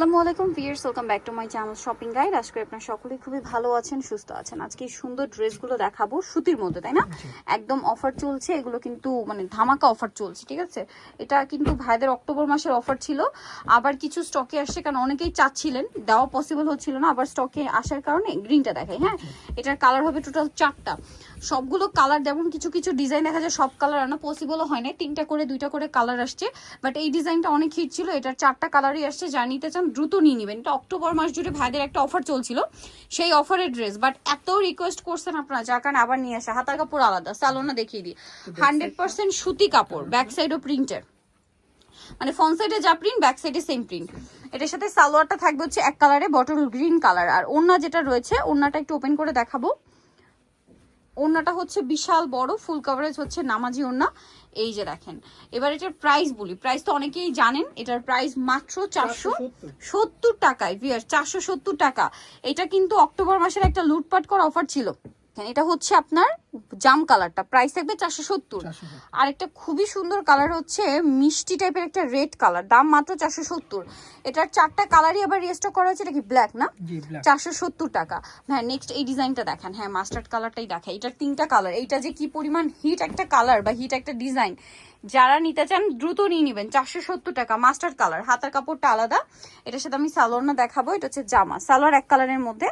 আসসালামু আলাইকুম viewers welcome back to my channel shopping guide. আজকে আপনারা সকলেই খুবই ভালো আছেন সুস্থ আছেন। আজকে এই সুন্দর ড্রেসগুলো দেখাবো সুতির মধ্যে তাই না? একদম অফার চলছে এগুলো কিন্তু মানে ধামাকা অফার চলছে ঠিক আছে? এটা কিন্তু ভাইদের অক্টোবর মাসের অফার ছিল। আবার কিছু স্টকে আসছে কারণ অনেকেই চাচ্ছিলেন দেওয়া পসিবল হচ্ছিল না। আবার স্টকে আসার কারণে গ্রিনটা দেখাই হ্যাঁ? এটার কালার হবে টোটাল চারটা। সবগুলো কালার যেমন কিছু কিছু ডিজাইন দেখা যায় সব কালার আনা পসিবলও হয় না তিনটা করে দুইটা করে কালার আসছে। বাট এই ডিজাইনটা অনেক হিট ছিল। এটার চারটা কালারই আসছে যা নিতে চান দ্রুত নিয়ে নেবেন। এটা অক্টোবর মাস জুড়ে ভাইদের একটা অফার চলছিল। সেই অফারের ড্রেস বাট এত রিকোয়েস্ট করছেন আপনারা যার কারণে আবার নিয়ে আসে। হাতার কাপড় আলাদা স্যালোনা দেখিয়ে দিই। হান্ড্রেড পার্সেন্ট সুতি কাপড় ব্যাক সাইডও প্রিন্টের মানে ফ্রন্ট সাইডে যা প্রিন্ট ব্যাক সাইডে সেম প্রিন্ট এটার সাথে সালোয়ারটা থাকবে হচ্ছে এক কালারে বটল গ্রিন কালার আর ওড়না যেটা রয়েছে ওড়নাটা একটু ওপেন করে দেখাবো। ওড়নাটা হচ্ছে বিশাল বড় ফুল কভারেজ হচ্ছে নামাজি ওড়না। এই যে দেখেন, এবার এটার প্রাইস বলি। প্রাইস তো অনেকেই জানেন, এটার প্রাইস মাত্র চারশো সত্তর টাকায় ভিয়ার চারশো সত্তর টাকা। এটা কিন্তু অক্টোবর মাসের একটা লুটপাট করা অফার ছিল। এটা হচ্ছে আপনার জাম কালারটা প্রাইস থাকবে চারশো সত্তর। আর একটা খুবই সুন্দর কালার হচ্ছে মিষ্টি টাইপের একটা রেড কালার দাম মাত্র চারশো সত্তর। এটার চারটা কালারই আবার রিস্টক করা হয়েছে এটা কি ব্ল্যাক না? চারশো সত্তর টাকা। হ্যাঁ নেক্সট এই ডিজাইনটা দেখেন। হ্যাঁ মাস্টার্ড কালারটাই দেখাই। এটার তিনটা কালার এইটা যে কি পরিমাণ হিট একটা কালার বা হিট একটা ডিজাইন যারা নিতে চান দ্রুত নিয়ে নেবেন চারশো সত্তর টাকা মাস্টার্ড কালার হাতার কাপড়টা আলাদা। এটার সাথে আমি সালোয়ার দেখাবো এটা হচ্ছে জামা। সালোয়ার এক কালারের মধ্যে।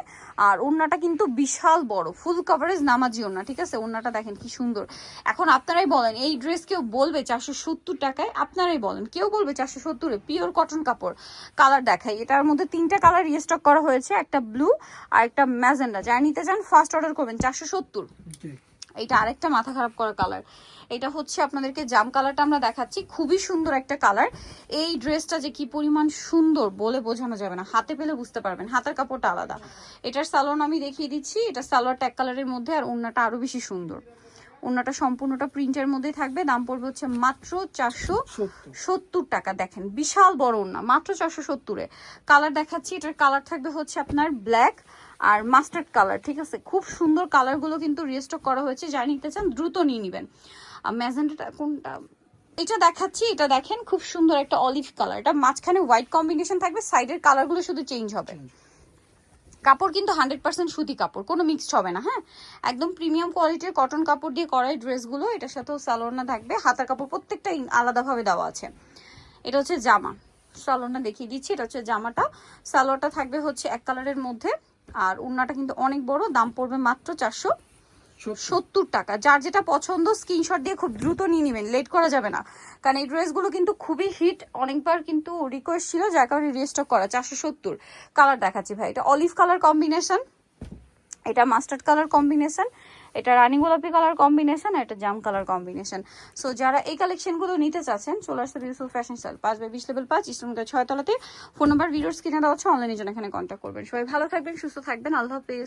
আর ওড়নাটা কিন্তু বিশাল বড় ফুল কভারেজ নামাজি ওড়না ঠিক আছে? ওড়নাটা দেখেন কি সুন্দর। এখন আপনারাই বলেন, এই ড্রেস কেউ বলবে চারশো সত্তর টাকায়? আপনারাই বলেন, কেউ বলবে চারশো সত্তরে? পিওর কটন কাপড় কালার দেখাই। এটার মধ্যে তিনটা কালার রিস্টক করা হয়েছে, একটা ব্লু আর একটা ম্যাজেন্ডা। যারা নিতে চান ফার্স্ট অর্ডার করবেন চারশো সত্তর। জি এইটা আরেকটা মাথা খারাপ করা কালার এটা হচ্ছে আপনাদেরকে জাম কালারটা আমরা দেখাচ্ছি। খুবই সুন্দর একটা কালার এই ড্রেসটা যে কি পরিমাণ সুন্দর বলে বোঝানো যাবে না। হাতে পেলে বুঝতে পারবেন হাতের কাপড়টা আলাদা। এটার সালোয়ার আমি দেখিয়ে দিচ্ছি। এটা সালোয়ারটা এক কালারের মধ্যে আর ওড়নাটা আরও বেশি সুন্দর। ওড়নাটা সম্পূর্ণটা প্রিন্টের মধ্যেই থাকবে। দাম পড়বে হচ্ছে মাত্র চারশো সত্তর। টাকা। দেখেন বিশাল বড় ওড়না মাত্র চারশো সত্তরে। কালার দেখাচ্ছি। এটার কালার থাকবে হচ্ছে আপনার ব্ল্যাক আর মাস্টার্ড কালার ঠিক আছে? খুব সুন্দর কালারগুলো কিন্তু রিস্টক করা হয়েছে। যা নিতে চান দ্রুত নিয়ে নেবেন। আর ম্যাজেন্টাটা কোনটা? এটা দেখাচ্ছি এটা দেখেন খুব সুন্দর একটা অলিভ কালার এটা মাঝখানে হোয়াইট কম্বিনেশন থাকবে সাইডের কালারগুলো শুধু চেঞ্জ হবে। কাপড় কিন্তু হান্ড্রেড পার্সেন্ট সুতি কাপড় কোনো মিক্সড হবে না হ্যাঁ? একদম প্রিমিয়াম কোয়ালিটির কটন কাপড় দিয়ে করাই ড্রেসগুলো এটার সাথেও সালোয়ারনা থাকবে। হাতার কাপড় প্রত্যেকটা আলাদাভাবে দেওয়া আছে। এটা হচ্ছে জামা। সালোনা দেখিয়ে দিচ্ছি এটা হচ্ছে জামাটা। সালোয়ারটা থাকবে হচ্ছে এক কালারের মধ্যে। আর উন্নাটা কিন্তু অনেক বড় দাম পড়বে মাত্র চারশো সত্তর। টাকা। যার যেটা পছন্দ স্ক্রিনশট দিয়ে খুব দ্রুত নিয়ে নেবেন লেট করা যাবে না। কারণ এই ড্রেসগুলো কিন্তু খুবই হিট অনেকবার কিন্তু রিকোয়েস্ট ছিল যার কারণে রিস্টক করা চারশো সত্তর। কালার দেখাচ্ছি ভাই এটা অলিভ কালার কম্বিনেশন এটা মাস্টার্ড কালার কম্বিনেশন এটা রানী গোলাপি কালার কম্বিনেশন এটা জাম কালার কম্বিনেশন। সো যারা এই কালেকশনগুলো নিতে চাচ্ছেন, চলে আসতে বিউটিফুল ফ্যাশন স্টাইল পাঁচ বাই বিশ লেভেল পাঁচ ইস্টনগা ছয় তলাতে। ফোন নাম্বার ভিডিওর স্ক্রিনে দেওয়া হচ্ছে অনলাইনে জন্য এখানে কন্ট্যাক্ট করবেন। সবাই ভালো থাকবেন, সুস্থ থাকবেন, আল্লাহ হাফেজ।